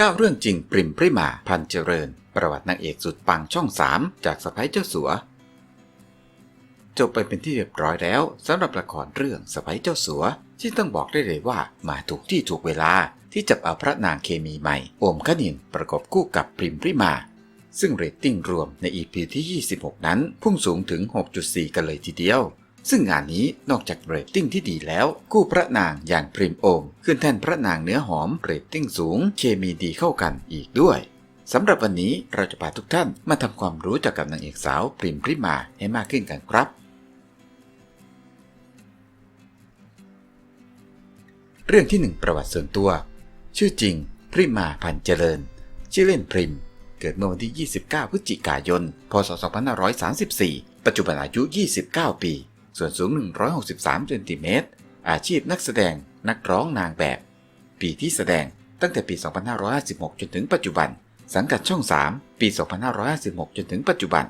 9 เรื่องจริงปริมปริมาพันเจริญ ประวัตินางเอกสุดปังช่อง 3 จากสไปเจ้าสัว จบไปเป็นที่เรียบร้อยแล้วสำหรับละครเรื่องสไปเจ้าสัว ที่ต้องบอกได้เลยว่ามาถูกที่ถูกเวลาที่จับเอาพระนางเคมีใหม่ โอมคณินประกบคู่กับปริมปริมา ซึ่งเรตติ้งรวมใน EP ที่ 26 นั้น พุ่งสูงถึง 6.4 กันเลยทีเดียว ซึ่งงานนี้นอกจากเรตติ้งที่ดีแล้ว คู่พระนางอย่างพริมโอมขึ้นแท่นพระนางเนื้อหอมเรตติ้งสูง เคมีดีเข้ากันอีกด้วยสำหรับวันนี้เราจะพาทุกท่านมาทำความรู้จักกับนางเอกสาวปริมพริมาให้มากขึ้นกันครับเรื่องที่ 1 ประวัติส่วนตัว ชื่อจริง พริมาพันเจริญ ชื่อเล่นพริม เกิดเมื่อวันที่ 29 พฤศจิกายน พศ 2534 ปัจจุบันอายุ 29 ปี ส่วนสูง 163เซนติเมตร อาชีพนักแสดง นักร้องนางแบบ ปีที่แสดงตั้งแต่ปี 2556 จนถึงปัจจุบัน สังกัดช่อง 3 ปี 2556 จนถึงปัจจุบัน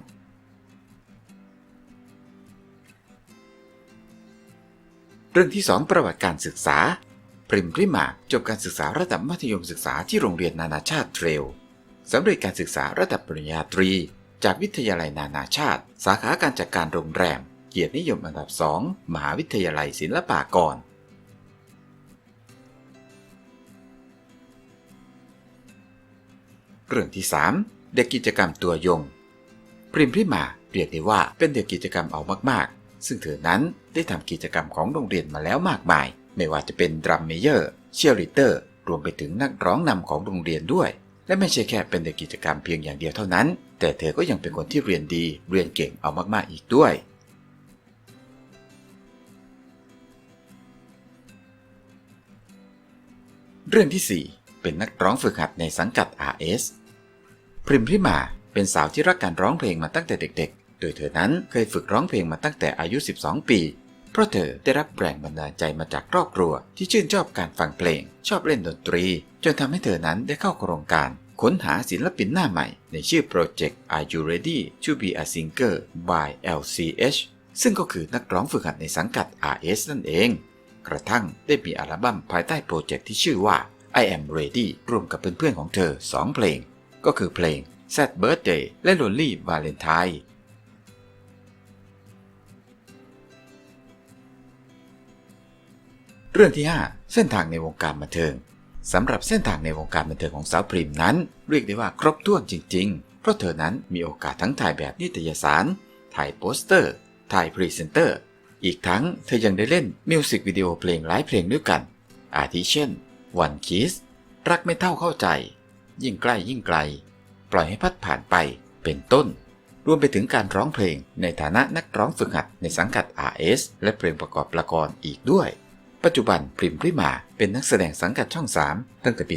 เรื่องที่ 2 ประวัติการศึกษาปริมพริมาจบการศึกษาระดับมัธยมศึกษาที่โรงเรียนนานาชาติเทรลสำเร็จการศึกษาระดับปริญญาตรี จากวิทยาลัยนานาชาติ สาขาการจัดการโรงแรม เกียรตินิยมอันดับ2มหาวิทยาลัยศิลปากร เรื่องที่ 3 เด็กกิจกรรมตัวยง ปริมพริมาเรียกได้ว่าเป็นเด็กกิจกรรมเอามากๆ ซึ่งเธอนั้นได้ทำกิจกรรมของโรงเรียนมาแล้วมากมาย ไม่ว่าจะเป็นดรัมเมเยอร์เชียร์ริเตอร์ รวมไปถึงนักร้องนำของโรงเรียนด้วย และไม่ใช่แค่เป็นเด็กกิจกรรมเพียงอย่างเดียวเท่านั้น แต่เธอก็ยังเป็นคนที่เรียนดีเรียนเก่งเอามากๆอีกด้วย เรื่องที่ 4 เป็นนักร้องฝึกหัดในสังกัด RS พริมพิมาเป็นสาวที่รักการร้องเพลงมาตั้งแต่เด็ก ๆ โดยเธอนั้นเคยฝึกร้องเพลงมาตั้งแต่อายุ 12 ปี เพราะเธอได้รับแรงบันดาลใจมาจากครอบครัว ที่ชื่นชอบการฟังเพลง ชอบเล่นดนตรี จนทำให้เธอนั้นได้เข้าโครงการ ค้นหาศิลปินหน้าใหม่ ในชื่อโปรเจกต์ Are You Ready to Be a Singer by LCH ซึ่งก็คือนักร้องฝึกหัดในสังกัด RS นั่นเอง กระทั่งได้มีอัลบั้มภายใต้โปรเจกต์ที่ชื่อว่า I Am Ready ร่วมกับเพื่อนๆของเธอ 2 เพลง ก็คือเพลง Sad Birthday และ Lonely Valentine เรื่องที่ 5 เส้นทางในวงการบันเทิงสำหรับเส้นทางในวงการบันเทิงของสาวพริมนั้น เรียกได้ว่าครบถ้วนจริง ๆ เพราะเธอนั้นมีโอกาสทั้งถ่ายแบบนิตยสาร ถ่ายโปสเตอร์ ถ่ายพรีเซนเตอร์ อีกทั้งเธอยังได้เล่นมิวสิกวิดีโอเพลงหลายเพลงด้วยกัน อาทิเช่น One Kiss รักไม่เท่าเข้าใจ ยิ่งใกล้ยิ่งไกล ปล่อยให้พัดผ่านไปเป็นต้น รวมไปถึงการร้องเพลงในฐานะนักร้องฝึกหัดในสังกัด RS และเพลงประกอบละครอีกด้วย ปัจจุบันพริมพริมาเป็นนักแสดงสังกัดช่อง 3 ตั้งแต่ปี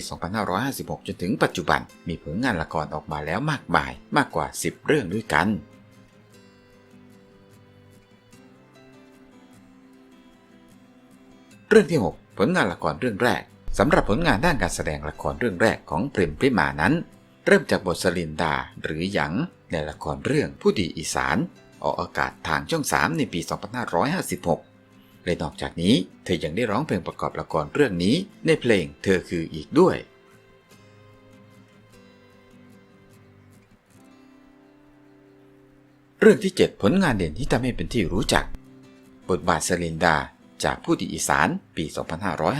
2556 จนถึงปัจจุบันมีผลงานละครออกมาแล้วมากมายมากกว่า 10 เรื่องด้วยกัน เรื่องที่ 6 ผลงานละครเรื่องแรกสำหรับผลงานด้านการแสดงละครเรื่องแรกของพริมพริมานั้น เริ่มจากบทสลินดาหรือหยัง ในละครเรื่องผู้ดีอีสาน ออกอากาศทางช่อง 3 ในปี 2556 และนอกจากนี้เธอยังได้ร้องเพลงประกอบละครเรื่องนี้ในเพลงเธอคืออีกด้วยเรื่องที่ 7 ผลงานเด่นที่ทำให้เป็นที่รู้จัก บทบาทสลินดา จากผู้ดีอีสานปี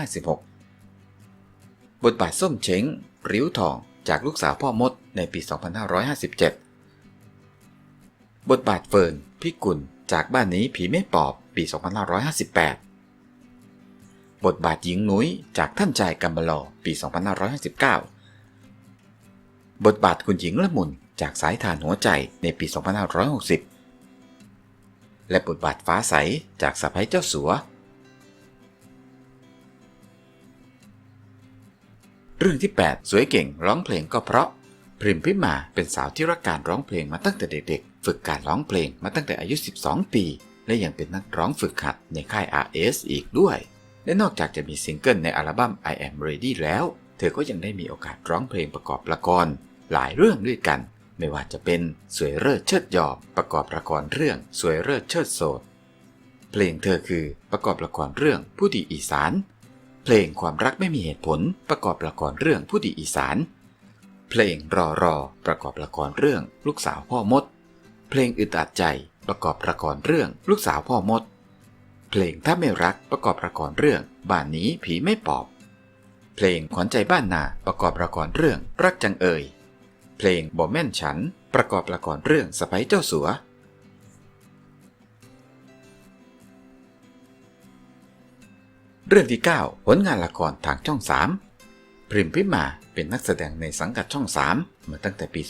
2556 บทบาทส้มเช้งริ้วทองจากลูกสาวพ่อมดในปี 2557 บทบาทเฟิร์นพิกุลจากบ้านนี้ผีไม่ปอบปี 2558 บทบาทหญิงนุ้ยจากท่านชายกัมบลอปี 2559 บทบาทคุณหญิงละมุนจากสายทานหัวใจในปี 2560 และบทบาทฟ้าใสจากสะพ้ยเจ้าสัว เรื่องที่ 8 สวยเก่งร้องเพลงก็เพราะ พริมพิมาเป็นสาวที่รักการร้องเพลงมาตั้งแต่เด็กๆ ฝึกการร้องเพลงมาตั้งแต่อายุ 12 ปี และยังเป็นนักร้องฝึกหัดในค่าย RS อีกด้วย และนอกจากจะมีซิงเกิลในอัลบั้ม I Am Ready แล้ว เธอก็ยังได้มีโอกาสร้องเพลงประกอบละครหลายเรื่องด้วยกัน ไม่ว่าจะเป็นสวยเลิศเชิดยอมประกอบละครเรื่องสวยเลิศเชิดโสดเพลงเธอคือประกอบละครเรื่องผู้ดีอีสาน เพลงความรักไม่มีเหตุผลประกอบละครเรื่องผู้ดีอีสาน เพลงรอรอประกอบละครเรื่องลูกสาวพ่อมด เพลงอึดอัดใจประกอบละครเรื่องลูกสาวพ่อมด เพลงถ้าไม่รักประกอบละครเรื่องบ้านนี้ผีไม่ปอบ เพลงขวัญใจบ้านนาประกอบละครเรื่องรักจังเอ่ย เพลงบ่แม่นฉันประกอบละครเรื่องสไปเจ้าสัว เรื่องที่ 9 ผลงานละครทางช่อง 3 พริมพิมาเป็นนักแสดงในสังกัดช่อง 3 มาตั้งแต่ปี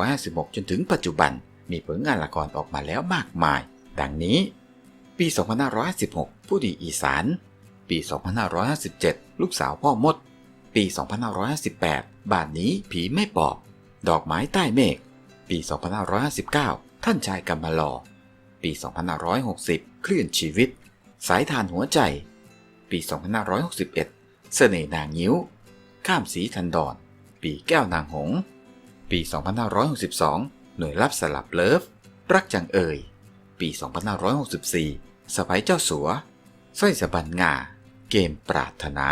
2556 จนถึงปัจจุบัน มีผลงานละครออกมาแล้วมากมาย ดังนี้ ปี 2556 ผู้ดีอีสาน ปี 2557 ลูกสาวพ่อมด ปี 2558 บ้านนี้ผีไม่ปอบ ดอกไม้ใต้เมฆ ปี 2559 ท่านชายกำมะลอ ปี 2560คลื่นชีวิต สายทานหัวใจ ปี 2561 เสน่ห์นางยิ้ว ข้ามสีทันดอน ปีแก้วนางหงส์ปี 2562 หน่วยรับสลับเลิฟ รักจังเอ่ย ปี 2564สไปเจ้าสัวสร้อยสะบันงา เกมปรารถนา